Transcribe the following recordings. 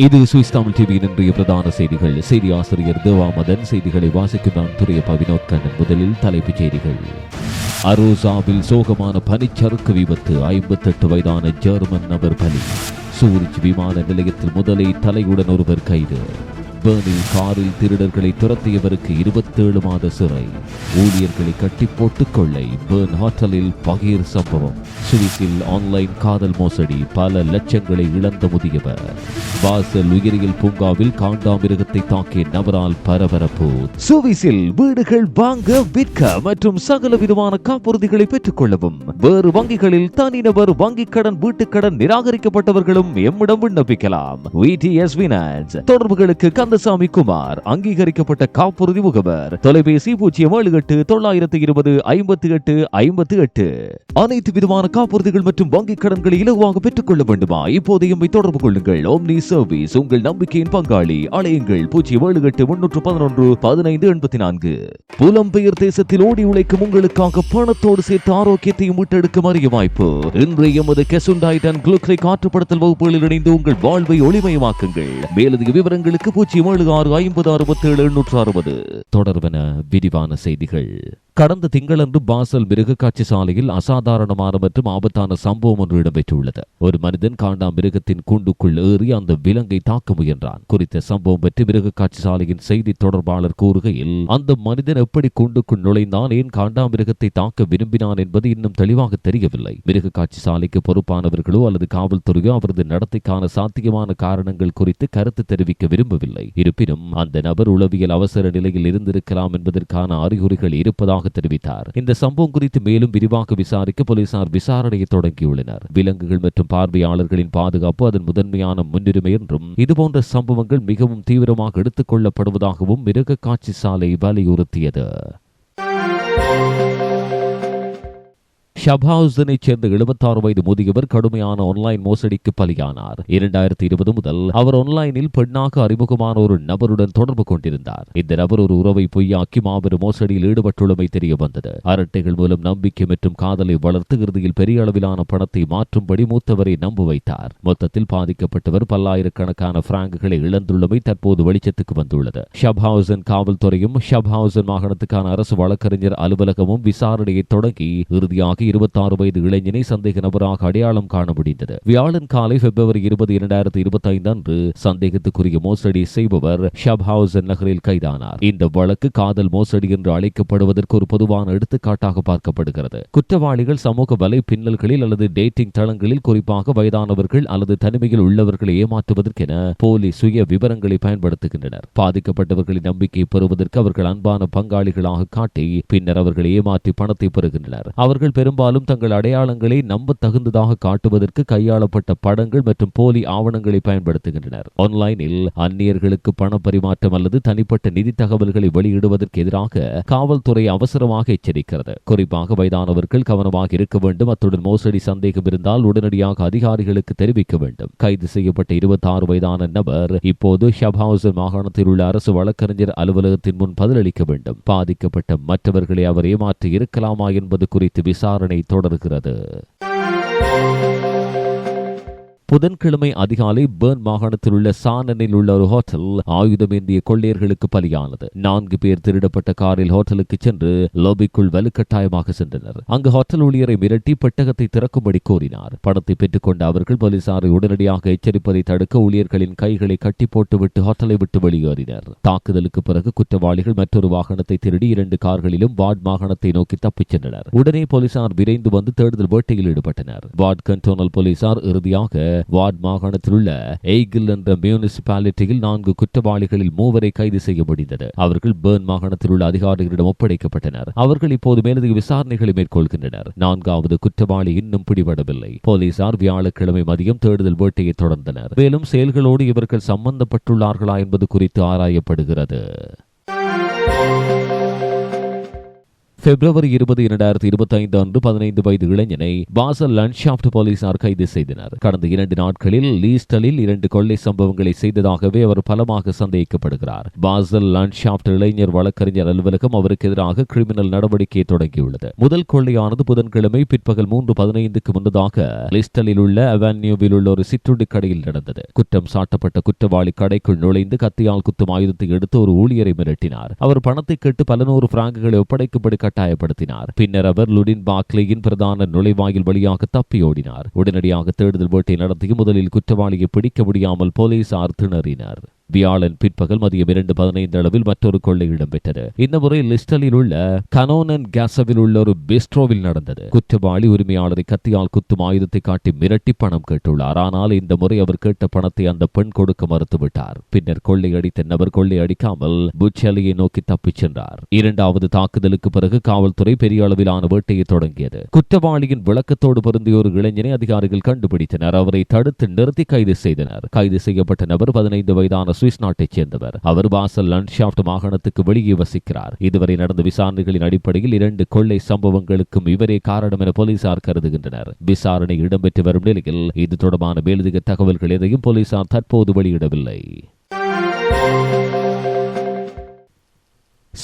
இது சுவிஸ் தமிழ் டிவியின் இன்றைய பிரதான செய்திகள். செய்தி ஆசிரியர் தேவாமதன் செய்திகளை வாசிக்கும் நான் துறைய வினோத் கண்ணன். முதலில் தலைப்புச் செய்திகள். அரோசாவில் சோகமான பனிச்சறுக்கு விபத்து. ஐம்பத்தெட்டு வயதான ஜெர்மன் நபர் பலி. சூரிச் விமான நிலையத்தில் முதலை தலையுடன் ஒருவர் கைது. பேர்னில் காரில் திருடர்களை துரத்தியவருக்கு இருபத்தேழு மாத சிறை. ஊழியர்களை கட்டி போட்டுக் கொள்ளை. பேர்ன் ஹோட்டலில் பகீர் சம்பவம். சுவிஸில் ஆன்லைன் காதல் மோசடி. பல லட்சங்களை இழந்த முதியவர். பாசல் உயிரியல் பூங்காவில் காண்டாமிருகத்தை தாக்கிய நபரால் பரபரப்பு. சுவிஸில் வீடுகள் வாங்க விற்க மற்றும் சகல விதமான காப்புறுதிகளை பெற்றுக் கொள்ளவும். வேறு வங்கிகளில் தனிநபர் வங்கிக் கடன் வீட்டுக் கடன் நிராகரிக்கப்பட்டவர்களும் எம்மிடம் விண்ணப்பிக்கலாம். தொடர்புகளுக்கு கந்தசாமி குமார் அங்கீகரிக்கப்பட்ட காப்புறுதி முகவர். தொலைபேசி பூஜ்ஜியம் ஏழு எட்டு தொள்ளாயிரத்து இருபது ஐம்பத்தி எட்டு ஐம்பத்தி எட்டு. அனைத்து விதமான காப்புறுதிகள் மற்றும் வங்கிக் கடன்களை இலகுவாக பெற்றுக் கொள்ள வேண்டுமா? இப்போது எம்மை தொடர்பு கொள்ளுங்கள். ஓம்னி சர்வீஸ் உங்கள் நம்பிக்கையின் பங்காளி. அலையுங்கள். பூஜ்ஜியம் ஏழு எட்டு முன்னூற்று பதினொன்று பதினைந்து எண்பத்தி நான்கு. புலம்பெயர் தேசத்தில் ஓடி உழைக்கும் உங்களுக்காக பணத்தோடு சேர்த்து ஆரோக்கியத்தையும் மீட்டெடுக்கும் அரிய வாய்ப்பு. இன்றைய எமது கெசுண்டாய்டன் குளுக்ரை காற்றுப்படுத்தல் வகுப்புகளில் இணைந்து உங்கள் வாழ்வை ஒளிமயமாக்குங்கள். மேலதிக விவரங்களுக்கு பூஜ்ஜியம் ஏழு ஆறு ஐம்பது அறுபத்தி ஏழு எண்ணூற்று அறுபது. தொடர்பென விரிவான செய்திகள். கடந்த திங்களன்று பாசல் மிருகக்காட்சி சாலையில் அசாதாரணமான மற்றும் ஆபத்தான சம்பவம் ஒன்று இடம்பெற்றுள்ளது. ஒரு மனிதன் காண்டா மிருகத்தின் கூண்டுக்குள் ஏறி அந்த விலங்கை தாக்க முயன்றான். குறித்த சம்பவம் பற்றி மிருகக்காட்சி சாலையின் செய்தி தொடர்பாளர் கூறுகையில் அந்த மனிதன் எப்படி கூண்டுக்குள் நுழைந்தான் ஏன் காண்டா மிருகத்தை தாக்க விரும்பினான் என்பது இன்னும் தெளிவாக தெரியவில்லை. மிருகக்காட்சி சாலைக்கு பொறுப்பானவர்களோ அல்லது காவல்துறையோ அவரது நடத்தைக்கான சாத்தியமான காரணங்கள் குறித்து கருத்து தெரிவிக்க விரும்பவில்லை. இருப்பினும் அந்த நபர் உளவியல் அவசர நிலையில் இருந்திருக்கலாம் என்பதற்கான அறிகுறிகள் இருப்பதாக தெரிவித்தார். இந்த சம்பவம் குறித்து மேலும் விரிவாக விசாரிக்க போலீசார் விசாரணையை தொடங்கியுள்ளனர். விலங்குகள் மற்றும் பார்வையாளர்களின் பாதுகாப்பு அதன் முதன்மையான முன்னுரிமை என்றும் இதுபோன்ற சம்பவங்கள் மிகவும் தீவிரமாக எடுத்துக் கொள்ளப்படுவதாகவும் மிருக காட்சி சாலை வலியுறுத்தியது. ஷப்ஹவுசனைச் சேர்ந்த 76 வயது முதியவர் கடுமையான ஆன்லைன் மோசடிக்கு பலியானார். இரண்டாயிரத்தி இருபது முதல் அவர் ஆன்லைனில் பெண்ணாக அறிமுகமான ஒரு நபருடன் தொடர்பு கொண்டிருந்தார். இந்த நபர் ஒரு உறவை பொய்யாக்கி மாபெரும் மோசடியில் ஈடுபட்டுள்ளமை தெரிய வந்தது. அரட்டைகள் மூலம் நம்பிக்கை மற்றும் காதலை வளர்த்து இறுதியில் பெரிய அளவிலான பணத்தை மாற்றும்படி மூத்தவரை நம்ப வைத்தார். மொத்தத்தில் பாதிக்கப்பட்டவர் பல்லாயிரக்கணக்கான பிராங்குகளை இழந்துள்ளமை தற்போது வெளிச்சத்துக்கு வந்துள்ளது. ஷப்ஹவுசன் காவல்துறையும் ஷப்ஹவுசன் மாகாணத்துக்கான அரசு வழக்கறிஞர் அலுவலகமும் விசாரணையை தொடங்கி இறுதியாக இருபத்தாறு வயது இளைஞனை சந்தேக நபராக அடையாளம் காண முடிந்தது வியாழன் காலை பிப்ரவரி இருபது இரண்டாயிரத்தி இருபத்தி ஐந்து அன்று சந்தேகத்துக்குரிய மோசடி செய்பவர் ஷப்ஹவுசன் நகரில் கைதானார். இந்த வழக்கு காதல் மோசடி என்று அழைக்கப்படுவதற்கு ஒரு பொதுவான எடுத்துக்காட்டாக பார்க்கப்படுகிறது. குற்றவாளிகள் சமூக வலை பின்னல்களில் அல்லது டேட்டிங் தளங்களில் குறிப்பாக வயதானவர்கள் அல்லது தனிமையில் உள்ளவர்களை ஏமாற்றுவதற்கென போலி சுய விவரங்களை பயன்படுத்துகின்றனர். பாதிக்கப்பட்டவர்களின் நம்பிக்கை பெறுவதற்கு அவர்கள் அன்பான பங்காளிகளாக காட்டி பின்னர் அவர்கள் ஏமாற்றி பணத்தை பெறுகின்றனர். அவர்கள் பெரும் பெரும்பாலும் தங்கள் அடையாளங்களை நம்ப தகுந்ததாக காட்டுவதற்கு கையாளப்பட்ட படங்கள் மற்றும் போலி ஆவணங்களை பயன்படுத்துகின்றனர். ஆன்லைனில் அந்நியர்களுக்கு பண பரிமாற்றம் அல்லது தனிப்பட்ட நிதி தகவல்களை வெளியிடுவதற்கு எதிராக காவல்துறை அவசரமாக எச்சரிக்கிறது. குறிப்பாக வயதானவர்கள் கவனமாக இருக்க வேண்டும். அத்துடன் மோசடி சந்தேகம் இருந்தால் உடனடியாக அதிகாரிகளுக்கு தெரிவிக்க வேண்டும். கைது செய்யப்பட்ட இருபத்தி ஆறு வயதான நபர் இப்போது ஷப்ஹவுசன் மாகாணத்தில் உள்ள அரசு வழக்கறிஞர் அலுவலகத்தின் முன் பதிலளிக்க வேண்டும். பாதிக்கப்பட்ட மற்றவர்களை அவர் ஏமாற்றி இருக்கலாமா என்பது குறித்து விசாரணை தொடர்கிறது. புதன்கிழமை அதிகாலை பேர்ன் மாகாணத்தில் உள்ள சானனில் உள்ள ஒரு ஹோட்டல் ஆயுதமேந்திய கொள்ளையர்களுக்கு பலியானது. நான்கு பேர் திருடப்பட்ட காரில் ஹோட்டலுக்கு சென்று லோபிக்குள் வலுக்கட்டாயமாக சென்றனர். அங்கு ஹோட்டல் ஊழியரை மிரட்டி பெட்டகத்தை திறக்கும்படி கோரினார். பணத்தை பெற்றுக்கொண்ட அவர்கள் போலீசாரை உடனடியாக எச்சரிப்பதை தடுக்க ஊழியர்களின் கைகளை கட்டி போட்டுவிட்டு ஹோட்டலை விட்டு வெளியேறினர். தாக்குதலுக்கு பிறகு குற்றவாளிகள் மற்றொரு வாகனத்தை திருடி இரண்டு கார்களிலும் வார்ட் மாகாணத்தை நோக்கி தப்பிச் சென்றனர். உடனே போலீசார் விரைந்து வந்து தேடுதல் வேட்டையில் ஈடுபட்டனர். வார்ட் கண்டோனல் போலீசார் இறுதியாக வார்ட் மாகாணத்தில் உள்ள எய்கில் என்ற மியூனிசிபாலிட்டியில் நான்கு குற்றவாளிகளில் மூவரை கைது செய்ய முடிந்தது அவர்கள் பேர்ன் மாகாணத்தில் உள்ள அதிகாரிகளிடம் ஒப்படைக்கப்பட்டனர். அவர்கள் இப்போது மேலதிக விசாரணைகளை மேற்கொள்கின்றனர். நான்காவது குற்றவாளி இன்னும் பிடிபடவில்லை. போலீசார் வியாழக்கிழமை மதியம் தேடுதல் வேட்டையை தொடர்ந்தனர். மேலும் செயல்களோடு இவர்கள் சம்பந்தப்பட்டுள்ளார்களா என்பது குறித்து ஆராயப்படுகிறது. பிப்ரவரி இருபது இரண்டாயிரத்தி இருபத்தி ஐந்து அன்று பதினைந்து வயது இளைஞனை பாசல் லன்ஷாப்ட் போலீசார் கைது செய்தனர். கடந்த இரண்டு நாட்களில் லீஸ்டலில் இரண்டு கொள்ளை சம்பவங்களை செய்ததாகவே அவர் பலமாக சந்தேகிக்கப்படுகிறார். பாசல் லன்ஷாப்ட் இளைஞர் வழக்கறிஞர் அலுவலகம் அவருக்கு எதிராக கிரிமினல் நடவடிக்கை தொடங்கியுள்ளது. முதல் கொள்ளையானது புதன்கிழமை பிற்பகல் மூன்று பதினைந்துக்கு முன்னதாக லிஸ்டலில் உள்ள அவன்யூவில் உள்ள ஒரு சிற்றுண்டி கடையில் நடந்தது. குற்றம் சாட்டப்பட்ட குற்றவாளி கடைக்குள் நுழைந்து கத்தியால் குத்தும் ஆயுதத்தை எடுத்து ஒரு ஊழியரை மிரட்டினார். அவர் பணத்தை கேட்டு பல நூறு பிராங்குகளை ஒப்படைக்கும்படி கட்ட கட்டாயப்படுத்தினார். பின்னர் அவர் லுடின் பாக்லேயின் பிரதான நுழைவாயில் வழியாக தப்பியோடினார். உடனடியாக தேடுதல் வேட்டை நடத்திய முதலில் குற்றவாளியை பிடிக்க முடியாமல் போலீசார் திணறினர். வியாழன் பிற்பகல் மதியம் இரண்டு பதினைந்து அளவில் மற்றொரு கொள்ளை இடம்பெற்றது. இந்த முறை லிஸ்டலில் உள்ள கனோனன் கேசவில் உள்ள ஒரு பெஸ்ட்ரோவில் நடந்தது. குற்றவாளி உரிமையாளரை கத்தியால் குத்தும் ஆயுதத்தை காட்டி மிரட்டி பணம் கேட்டுள்ளார். ஆனால் இந்த முறை அவர் கேட்ட பணத்தை அந்த பெண் கொடுக்க மறுத்துவிட்டார். பின்னர் கொள்ளை அடித்த நபர் கொள்ளை அடிக்காமல் புச்சலியை நோக்கி தப்பிச் சென்றார். இரண்டாவது தாக்குதலுக்கு பிறகு காவல்துறை பெரிய அளவிலான வேட்டையை தொடங்கியது. குற்றவாளியின் விளக்கத்தோடு பொருந்திய ஒரு இளைஞனை அதிகாரிகள் கண்டுபிடித்தனர். அவரை தடுத்து நிறுத்தி கைது செய்தனர். கைது செய்யப்பட்ட நபர் பதினைந்து வயதான சுவிஸ் நாட்டைச் சேர்ந்தவர். அவர் பாசல் லண்ட்ஷாப்ட் மாகாணத்துக்கு வெளியே வசிக்கிறார். இதுவரை நடந்த விசாரணைகளின் அடிப்படையில் இரண்டு கொள்ளை சம்பவங்களுக்கும் இவரே காரணம் என போலீசார் கருதுகின்றனர். விசாரணை இடம்பெற்று வரும் நிலையில் இது தொடர்பான மேலதிக தகவல்கள் எதையும் போலீசார் தற்போது வெளியிடவில்லை.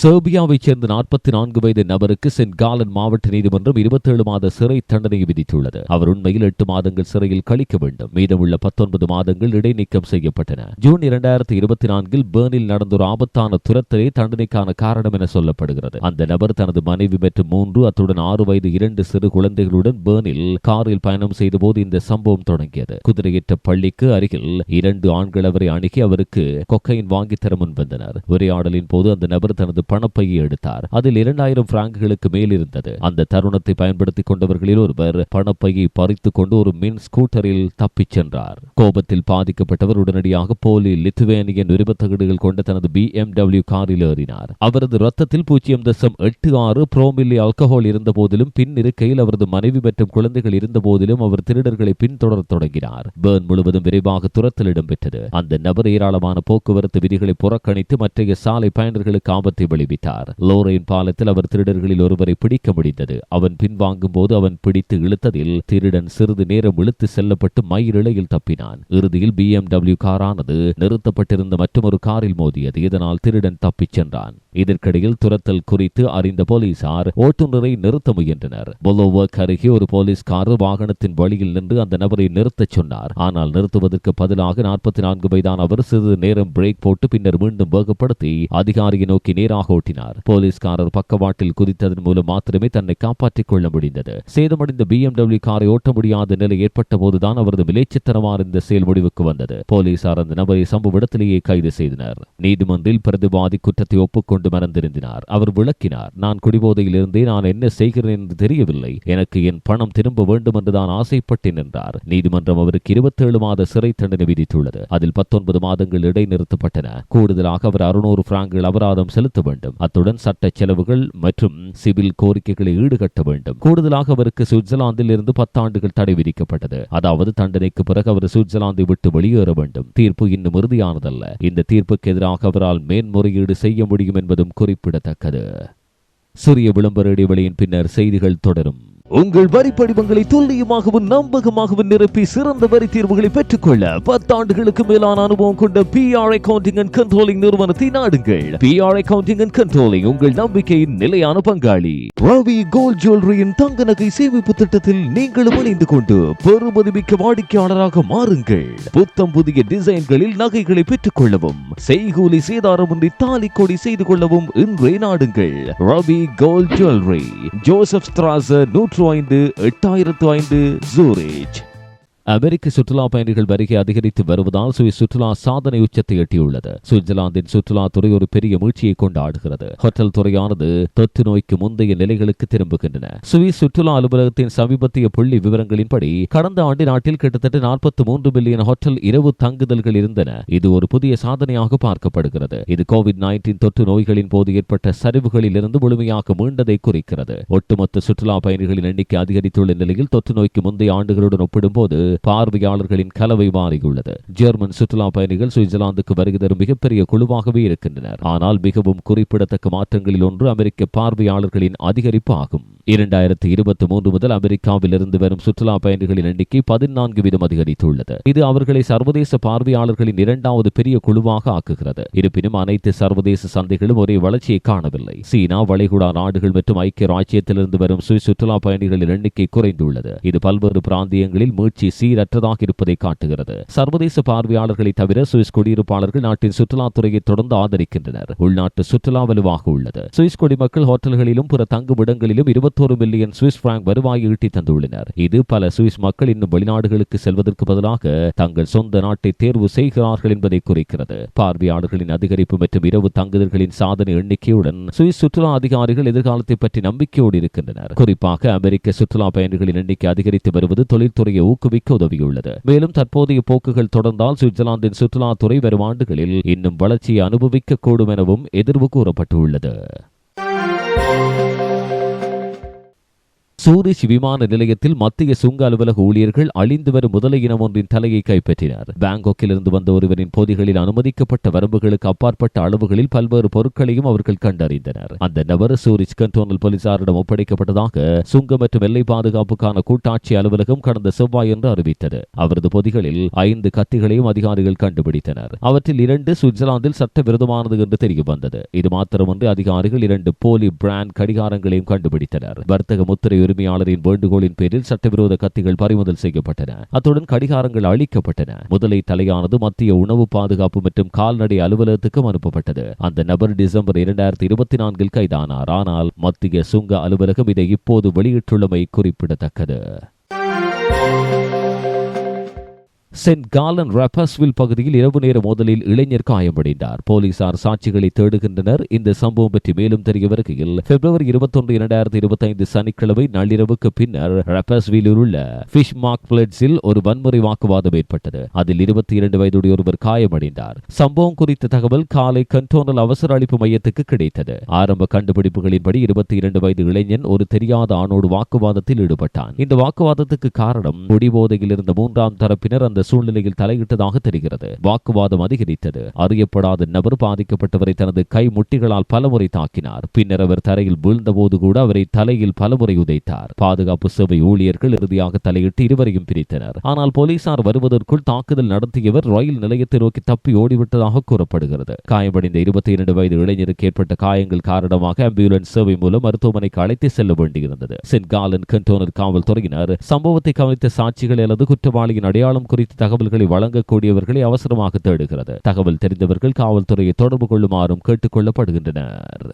சேர்பியாவைச் சேர்ந்த நாற்பத்தி நான்கு வயது நபருக்கு சென்ட் காலன் மாவட்ட நீதிமன்றம் இருபத்தேழு மாத சிறை தண்டனை விதித்துள்ளது. அவர் உண்மையில் எட்டு மாதங்கள் சிறையில் கழிக்க வேண்டும். மீதமுள்ள பத்தொன்பது மாதங்கள் இடைநீக்கம் செய்யப்பட்டன. ஜூன் இரண்டாயிரத்தி இருபத்தி நான்கில் பேர்னில் நடந்த ஒரு ஆபத்தான துரத்தலே தண்டனைக்கான காரணம் என சொல்லப்படுகிறது. அந்த நபர் தனது மனைவி மற்றும் மூன்று அத்துடன் ஆறு வயது இரண்டு சிறு குழந்தைகளுடன் பேர்னில் காரில் பயணம் செய்தபோது இந்த சம்பவம் தொடங்கியது. குதிரையற்ற பள்ளிக்கு அருகில் இரண்டு ஆண்கள் அவரை அணுகி அவருக்கு கொக்கையின் வாங்கித் தர முன்வந்தனர். உரையாடலின் போது அந்த நபர் தனது பணப்பையை எடுத்தார். அதில் இரண்டாயிரம் பிராங்குகளுக்கு மேல் இருந்தது. அந்த தருணத்தை பயன்படுத்திக் கொண்டவர்களில் ஒருவர் பணப்பையை பறித்துக் கொண்டு ஒரு மின் ஸ்கூட்டரில் தப்பிச் சென்றார். கோபத்தில் பாதிக்கப்பட்டவர் உடனடியாக போலி லித்துவேனியன் உரிமத்தகடுகள் கொண்ட தனது பி எம் டபிள்யூ காரில் ஏறினார். அவரது ரத்தத்தில் பூஜ்ஜியம் தசம் எட்டு ஆறு புரோமில்லி ஆல்கஹால் இருந்த போதிலும் பின் இருக்கையில் அவரது மனைவி மற்றும் குழந்தைகள் இருந்த போதிலும் அவர் திருடர்களை பின்தொடர தொடங்கினார். பேர்ன் முழுவதும் விரைவாக துரத்தில் இடம்பெற்றது. அந்த நபர் ஏராளமான போக்குவரத்து விதிகளை புறக்கணித்து மற்றைய சாலை பயணர்களுக்கு ஆபத்தை விளைவித்தார் லோரைன் பாலத்தில் அவர் திருடர்களில் ஒருவரை பிடிக்க முடிந்தது. அவன் பின்வாங்கும் போது அவன் பிடித்து இழுத்ததில் திருடன் சிறிது நேரம் இழுத்து செல்லப்பட்டு மயிரிழையில் தப்பினான். இறுதியில் பி எம் டபிள்யூ காரானது நிறுத்தப்பட்டிருந்த மற்றொரு காரில் மோதியது. இதனால் திருடன் தப்பிச் சென்றான். இதற்கிடையில் துரத்தல் குறித்து அறிந்த போலீசார் ஓட்டுநரை நிறுத்த முயன்றனர். பொலோவர்க் அருகே ஒரு போலீஸ்காரர் வாகனத்தின் வழியில் நின்று அந்த நபரை நிறுத்தச் சொன்னார். ஆனால் நிறுத்துவதற்கு பதிலாக நாற்பத்தி நான்கு வயதான அவர் சிறிது நேரம் பிரேக் போட்டு பின்னர் மீண்டும் வேகப்படுத்தி அதிகாரியை நோக்கி நேராக ஓட்டினார். போலீஸ்காரர் பக்கவாட்டில் குதித்ததன் மூலம் மாத்திரமே தன்னை காப்பாற்றிக் கொள்ள முடிந்தது. சேதமடைந்த பி எம் காரை ஓட்ட முடியாத நிலை ஏற்பட்ட போதுதான் அவரது விளைச்சத்தனமான இந்த செயல் முடிவுக்கு வந்தது. போலீசார் அந்த நபரை சம்பவ இடத்திலேயே கைது செய்தனர். நீதிமன்றில் பிரதிவாதி குற்றத்தை ஒப்புக்கொண்டு மறந்திருந்தினார் அவர் விளக்கினார் நான் குடிபோதையில் இருந்தே நான் என்ன செய்கிறேன் என்று தெரியவில்லை. எனக்கு என் பணம் திரும்ப வேண்டும் என்று ஆசைப்பட்டேன் என்றார். நீதிமன்றம் அவருக்கு இருபத்தேழு மாத சிறை தண்டனை விதித்துள்ளது. அதில் பத்தொன்பது மாதங்கள் இடைநிறுத்தப்பட்டன. கூடுதலாக அவர் அறுநூறு பிராங்குகள் அபராதம் செலுத்த வேண்டும். அத்துடன் சட்ட செலவுகள் மற்றும் சிவில் கோரிக்கைகளை ஈடுகட்ட வேண்டும். கூடுதலாக அவருக்கு சுவிட்சர்லாந்தில் இருந்து பத்தாண்டுகள் தடை விதிக்கப்பட்டது. அதாவது தண்டனைக்கு பிறகு அவர் சுவிட்சர்லாந்தை விட்டு வெளியேற வேண்டும். தீர்ப்பு இன்னும் உறுதியானதல்ல. இந்த தீர்ப்புக்கு எதிராக அவரால் மேன்முறையீடு செய்ய முடியும் என்பது என்பதும் குறிப்பிடத்தக்கது. சிறிய விளம்பர இடைவெளியின் பின்னர் செய்திகள் தொடரும். உங்கள் வரி படிவங்களை துல்லியமாகவும் நம்பகமாகவும் நிரப்பி சிறந்த வரி தீர்வுகளை பெற்றுக்கொள்ள பத்தாண்டுகளுக்கு மேலான அனுபவம் கொண்ட பிஆர் அக்கவுண்டிங் அண்ட் கண்ட்ரோலிங் நிறுவனத்தை நாடுங்கள். பிஆர் அக்கவுண்டிங் அண்ட் கண்ட்ரோலிங் உங்கள் நம்பிக்கையின் நிலையான பங்காளி. ரவி கோல்ட் ஜுவல்லரியின் தங்க நகை சேமிப்பு திட்டத்தில் நீங்களும் இணைந்து கொண்டு பெறுமதிமிக்க வாடிக்கையாளராக மாறுங்கள். புத்தம் புதிய டிசைன்களில் நகைகளை பெற்றுக் கொள்ளவும் செய்கூலி சேதாரமின்றி தாலி கொடி செய்து கொள்ளவும் இன்றே நாடுங்கள். ரவி கோல்ட் ஜுவல்லரி ஜோசப் ஸ்திராசர் நூற்று ஐந்து எட்டாயிரத்து ஐந்து ஜூரேஜ். அமெரிக்க சுற்றுலா பயணிகள் வருகை அதிகரித்து வருவதால் சுவிஸ் சுற்றுலா சாதனை உச்சத்தை எட்டியுள்ளது. சுவிட்சர்லாந்தின் சுற்றுலா துறை ஒரு பெரிய மீழ்ச்சியை கொண்டாடுகிறது. ஹோட்டல் துறையானது தொற்று நோய்க்கு முந்தைய நிலைகளுக்கு திரும்புகின்றன. சுவிஸ் சுற்றுலா அலுவலகத்தின் சமீபத்திய புள்ளி விவரங்களின்படி கடந்த ஆண்டு நாட்டில் கிட்டத்தட்ட நாற்பத்தி மூன்று பில்லியன் ஹோட்டல் இரவு தங்குதல்கள் இருந்தன. இது ஒரு புதிய சாதனையாக பார்க்கப்படுகிறது. இது கோவிட் நைன்டீன் தொற்று நோய்களின் போது ஏற்பட்ட சரிவுகளில் இருந்து முழுமையாக மீண்டதை குறிக்கிறது. ஒட்டுமொத்த சுற்றுலா பயணிகளின் எண்ணிக்கை அதிகரித்துள்ள நிலையில் தொற்று நோய்க்கு முந்தைய ஆண்டுகளுடன் ஒப்பிடும்போது பார்வையாளர்களின் கலவை மாறியுள்ளது. ஜெர்மன் சுற்றுலா பயணிகள் சுவிட்சர்லாந்துக்கு வருகை தரும் மிகப்பெரிய குழுவாகவே இருக்கின்றனர். ஆனால் மிகவும் குறிப்பிடத்தக்க மாற்றங்களில் ஒன்று அமெரிக்க பார்வையாளர்களின் அதிகரிப்பு ஆகும். இரண்டாயிரத்தி இருபத்தி மூன்று முதல் அமெரிக்காவில் இருந்து வரும் சுற்றுலா பயணிகளின் எண்ணிக்கை பதினான்கு வீதம் அதிகரித்துள்ளது. இது அவர்களை சர்வதேச பார்வையாளர்களின் இரண்டாவது பெரிய குழுவாக ஆக்குகிறது. இருப்பினும் அனைத்து சர்வதேச சந்தைகளும் ஒரே வளர்ச்சியை காணவில்லை. சீனா வளைகுடா நாடுகள் மற்றும் ஐக்கிய ராஜ்யத்திலிருந்து வரும் சுவிஸ் சுற்றுலா பயணிகளின் எண்ணிக்கை குறைந்துள்ளது. இது பல்வேறு பிராந்தியங்களில் மீட்சி சீரற்றதாக இருப்பதை காட்டுகிறது. சர்வதேச பார்வையாளர்களை தவிர சுவிஸ் குடியிருப்பாளர்கள் நாட்டின் சுற்றுலாத்துறையை தொடர்ந்து ஆதரிக்கின்றனர். உள்நாட்டு சுற்றுலா வலுவாக உள்ளது. சுவிஸ் குடிமக்கள் ஹோட்டல்களிலும் பிற தங்கும் இடங்களிலும் இருபத்தி இருபத்தோரு மில்லியன் சுவிஸ் பிராங்க் வருவாயை ஈட்டி தந்துள்ளனர். இது பல சுவிஸ் மக்கள் இன்னும் வெளிநாடுகளுக்கு செல்வதற்கு பதிலாக தங்கள் சொந்த நாட்டை தேர்வு செய்கிறார்கள் என்பதை குறிக்கிறது. பார்வையாளர்களின் அதிகரிப்பு மற்றும் இரவு தங்குதல்களின் சாதனை எண்ணிக்கையுடன் சுவிஸ் சுற்றுலா அதிகாரிகள் எதிர்காலத்தை பற்றி நம்பிக்கையோடு இருக்கின்றனர். குறிப்பாக அமெரிக்க சுற்றுலா பயணிகளின் எண்ணிக்கை அதிகரித்து வருவது தொழில்துறையை ஊக்குவிக்க உதவியுள்ளது. மேலும் தற்போதைய போக்குகள் தொடர்ந்தால் சுவிட்சர்லாந்தின் சுற்றுலாத்துறை வரும் ஆண்டுகளில் இன்னும் வளர்ச்சியை அனுபவிக்கக்கூடும் எனவும் எதிர்வு கூறப்பட்டுள்ளது. சூரிஷ் விமான நிலையத்தில் மத்திய சுங்க அலுவலக ஊழியர்கள் அழிந்து வரும் முதலையினம் இனம் ஒன்றின் தலையை கைப்பற்றினர். பாங்காக்கில் இருந்து வந்த ஒருவரின் பொதிகளில் அனுமதிக்கப்பட்ட வரம்புகளுக்கு அப்பாற்பட்ட அளவுகளில் பல்வேறு பொருட்களையும் அவர்கள் கண்டறிந்தனர். அந்த நபர் சூரிஷ் கண்டோனல் போலீசாரிடம் ஒப்படைக்கப்பட்டதாக சுங்க மற்றும் எல்லை பாதுகாப்புக்கான கூட்டாட்சி அலுவலகம் கடந்த செவ்வாய் என்று அறிவித்தது. அவரது பொதிகளில் ஐந்து கத்திகளையும் அதிகாரிகள் கண்டுபிடித்தனர். அவற்றில் இரண்டு சுவிட்சர்லாந்தில் சட்டவிரோதமானது என்று தெரிய வந்தது இது மாத்திரமன்று அதிகாரிகள் இரண்டு போலி பிராண்ட் கடிகாரங்களையும் கண்டுபிடித்தனர். வர்த்தக முத்திரை உரிமையாளரின் வேண்டுகோளின் பேரில் சட்டவிரோத கத்திகள் பறிமுதல் செய்யப்பட்டன. அத்துடன் கடிகாரங்கள் அளிக்கப்பட்டன முதலை தலையானது மத்திய உணவு பாதுகாப்பு மற்றும் கால்நடை அலுவலகத்துக்கும் அனுப்பப்பட்டது. அந்த நபர் டிசம்பர் இரண்டாயிரத்தி இருபத்தி நான்கில் கைதானார். ஆனால் மத்திய சுங்க அலுவலகம் இதை இப்போது வெளியிட்டுள்ளமை குறிப்பிடத்தக்கது. சென்ட் காலன் ரப்பஸ்வில் பகுதியில் இரவு நேர மோதலில் இளைஞர் காயமடைந்தார் போலீசார் சாட்சிகளை தேடுகின்றனர். இந்த சம்பவம் பற்றி மேலும் தெரிய வருகையில் பிப்ரவரி இருபத்தொன்று இரண்டாயிரத்தி இருபத்தைந்து சனிக்கிழமை நள்ளிரவுக்கு பின்னர் ரப்பஸ்விலில் உள்ள ஃபிஷ் மார்க் பிளட்ஸில் ஒரு வன்முறை வாக்குவாதம் ஏற்பட்டது. அதில் இருபத்தி இரண்டு வயதுடைய ஒருவர் காயமடைந்தார் சம்பவம் குறித்த தகவல் காலை கண்டோனல் அவசர அளிப்பு மையத்துக்கு கிடைத்தது. ஆரம்ப கண்டுபிடிப்புகளின்படி இருபத்தி இரண்டு வயது இளைஞன் ஒரு தெரியாத ஆணோடு வாக்குவாதத்தில் ஈடுபட்டான். இந்த வாக்குவாதத்துக்கு காரணம் குடிபோதையில் இருந்த மூன்றாம் தரப்பினர் அந்த சூழ்நிலையில் தலையிட்டதாக தெரிகிறது. வாக்குவாதம் அதிகரித்தது. அறியப்படாத நபர் பாதிக்கப்பட்டவரை தனது கை முட்டிகளால் பலமுறை தாக்கினார். பின்னர் அவர் தரையில் வீழ்ந்தபோது கூட அவரை தலையில் பலமுறை உதைத்தார். பாதுகாப்பு சேவை ஊழியர்கள் இறுதியாக தலையிட்டு இருவரையும் பிரித்தனர். ஆனால் போலீசார் வருவதற்குள் தாக்குதல் நடத்தியவர் ரயில் நிலையத்தை நோக்கி தப்பி ஓடிவிட்டதாக கூறப்படுகிறது. காயமடைந்த இருபத்தி இரண்டு வயது இளைஞருக்கு ஏற்பட்ட காயங்கள் காரணமாக ஆம்புலன்ஸ் சேவை மூலம் மருத்துவமனைக்கு அழைத்து செல்ல வேண்டியிருந்தது. சென்ட் காலன் கண்டோனர் காவல்துறையினர் சம்பவத்தை கவனித்த சாட்சிகள் அல்லது குற்றவாளியின் அடையாளம் குறித்து தகவல்களை வழங்கக்கூடியவர்களை அவசரமாக தேடுகிறது. தகவல் தெரிந்தவர்கள் காவல்துறையை தொடர்பு கொள்ளுமாறும் கேட்டுக் கொள்ளப்படுகின்றனர்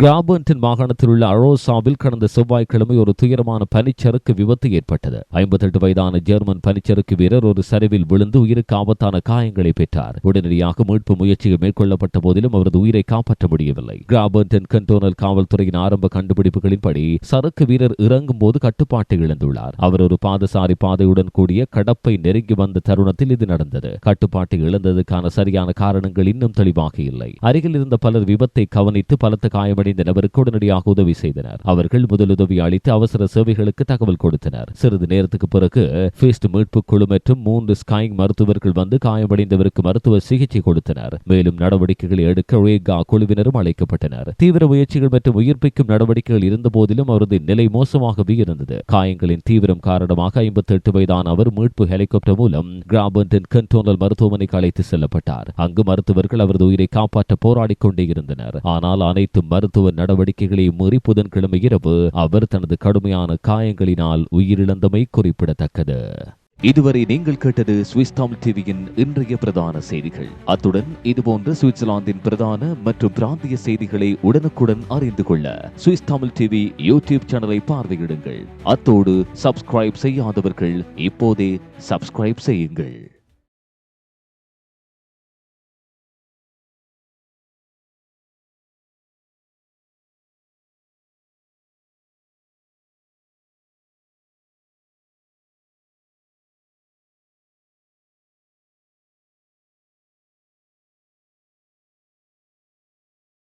கிராபர்டன் மாகாணத்தில் உள்ள அரோசாவில் கடந்த செவ்வாய்க்கிழமை ஒரு துயரமான பனிச்சறுக்கு விபத்து ஏற்பட்டது. ஐம்பத்தெட்டு வயதான ஜெர்மன் பனிச்சறுக்கு வீரர் ஒரு சரிவில் விழுந்து உயிருக்கு ஆபத்தான காயங்களை பெற்றார். உடனடியாக மீட்பு முயற்சிகள் மேற்கொள்ளப்பட்ட போதிலும் அவரது உயிரை காப்பாற்ற முடியவில்லை. கிராபர்டன் கண்டோனல் காவல்துறையின் ஆரம்ப கண்டுபிடிப்புகளின்படி சறுக்கு வீரர் இறங்கும் போது கட்டுப்பாட்டை இழந்துள்ளார். அவர் ஒரு பாதசாரி பாதையுடன் கூடிய கடப்பை நெருங்கி வந்த தருணத்தில் இது நடந்தது. கட்டுப்பாட்டை இழந்ததுக்கான சரியான காரணங்கள் இன்னும் தெளிவாக இல்லை. அருகில் இருந்த பலர் விபத்தை கவனித்து பலத்த காயம் காயமடைந்த நபருக்கு உடனடியாக உதவி செய்தனர். அவர்கள் முதலுதவி அளித்து அவசர சேவைகளுக்கு தகவல் கொடுத்தனர். சிறிது நேரத்துக்கு பிறகு ஃபீஸ்ட் மீட்பு குழு மற்றும் மூன்று ஸ்கைங் மருத்துவர்கள் வந்து காயமடைந்தவருக்கு மருத்துவ சிகிச்சை கொடுத்தனர். மேலும் நடவடிக்கைகளை எடுக்க ரேகா குழுவினரும் அழைக்கப்பட்டனர். தீவிர முயற்சிகள் மற்றும் உயிர்ப்பிக்கும் நடவடிக்கைகள் இருந்த போதிலும் அவரது நிலை மோசமாகவே இருந்தது. காயங்களின் தீவிரம் காரணமாக ஐம்பத்தி எட்டு வயதான அவர் மீட்பு ஹெலிகாப்டர் மூலம் கிராபர்டன் கண்டோனல் மருத்துவமனைக்கு அழைத்து செல்லப்பட்டார். அங்கு மருத்துவர்கள் அவரது உயிரை காப்பாற்ற போராடிக் கொண்டே இருந்தனர். ஆனால் அனைத்து மருத்துவ நடவடிக்கைகளை மீறி புதன்கிழமை இரவு அவர் தனது கடுமையான காயங்களினால் உயிரிழந்தமை குறிப்பிடத்தக்கது. இதுவரை நீங்கள் கேட்டது சுவிஸ் தமிழ் டிவியின் இன்றைய பிரதான செய்திகள். அத்துடன் இதுபோன்ற சுவிட்சர்லாந்தின் பிரதான மற்றும் பிராந்திய செய்திகளை உடனுக்குடன் அறிந்து கொள்ள சுவிஸ் தமிழ் டிவி யூடியூப் சேனலை பார்வையிடுங்கள். அத்தோடு சப்ஸ்கிரைப் செய்யாதவர்கள் இப்போதே சப்ஸ்கிரைப் செய்யுங்கள்.